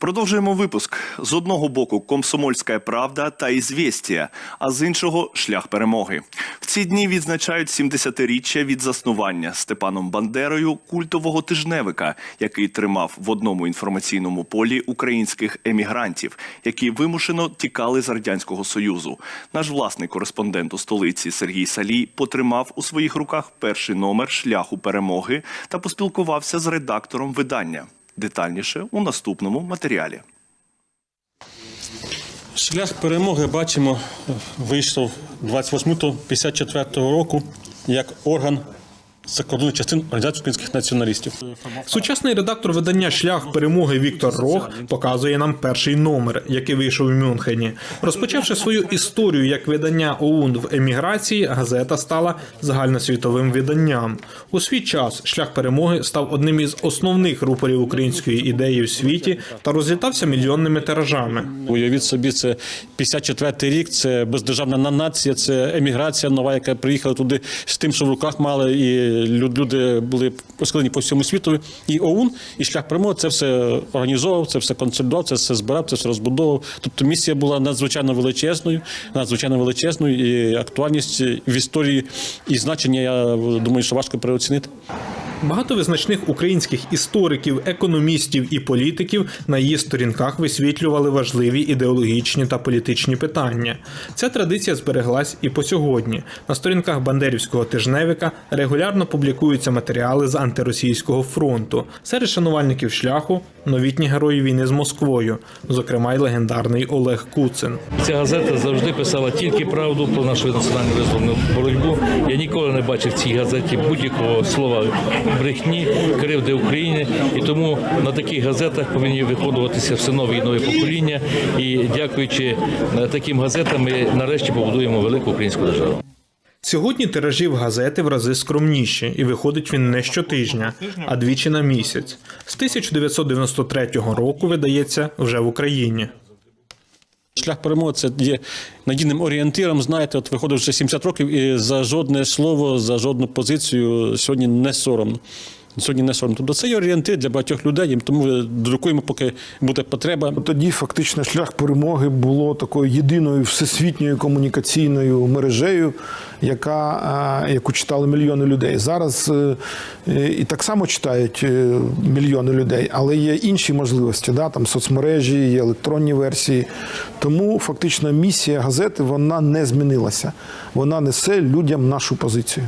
Продовжуємо випуск. З одного боку комсомольська правда та ізвєстія, а з іншого шлях перемоги. В ці дні відзначають 70-річчя від заснування Степаном Бандерою культового тижневика, який тримав в одному інформаційному полі українських емігрантів, які вимушено тікали з радянського союзу. Наш власний кореспондент у столиці Сергій Салій потримав у своїх руках перший номер шляху перемоги та поспілкувався з редактором видання. Детальніше у наступному матеріалі. Шлях перемоги бачимо, вийшов 28 лютого 54 року як орган закордонних частин Організації українських націоналістів. Сучасний редактор видання Шлях перемоги Віктор Рох показує нам перший номер, який вийшов у Мюнхені. Розпочавши свою історію як видання ОУН в еміграції, газета стала загальносвітовим виданням. У свій час шлях перемоги став одним із основних рупорів української ідеї в світі та розлітався мільйонними тиражами. Уявіть собі, це 54 рік, це бездержавна нація, це еміграція нова, яка приїхала туди з тим, що в руках мали, і люди були розкладені по всьому світу. І ОУН, і шлях перемоги це все організовував, це все консолідував, це все збирав, це все розбудовував. Тобто місія була надзвичайно величезною, надзвичайно величезною, і актуальність в історії і значення, я думаю, що важко переоцінити. Багато визначних українських істориків, економістів і політиків на її сторінках висвітлювали важливі ідеологічні та політичні питання. Ця традиція збереглась і по сьогодні. На сторінках Бандерівського тижневика регулярно публікуються матеріали з антиросійського фронту. Серед шанувальників шляху новітні герої війни з Москвою, зокрема й легендарний Олег Куцин. Ця газета завжди писала тільки правду про нашу національну визвольну боротьбу. Я ніколи не бачив в цій газеті будь-якого слова брехні, кривди України. І тому на таких газетах повинні виходуватися все нові і нові покоління. І дякуючи е, таким газетам, ми нарешті побудуємо велику українську державу. Сьогодні тиражів газети в рази скромніші, і виходить він не щотижня, а двічі на місяць. З 1993 року видається вже в Україні. Шлях перемоги це є надійним орієнтиром. Знаєте, от виходить вже 70 років, і за жодне слово, за жодну позицію сьогодні не соромно. Сьогодні не соромно. Тобто це є орієнтир для багатьох людей, тому друкуємо, поки буде потреба. Тоді фактично шлях перемоги було такою єдиною всесвітньою комунікаційною мережею, яка, е, яку читали мільйони людей. Зараз е, і так само читають е, мільйони людей, але є інші можливості, да, там соцмережі, є електронні версії. Тому фактично місія газети вона не змінилася. Вона несе людям нашу позицію.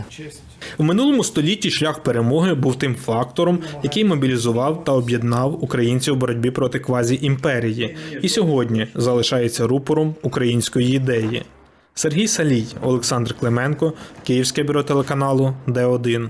У минулому столітті шлях перемоги був тим фактором, який мобілізував та об'єднав українців у боротьбі проти квазі-імперії, і сьогодні залишається рупором української ідеї. Сергій Салій, Олександр Клименко, Київське бюро телеканалу Д1.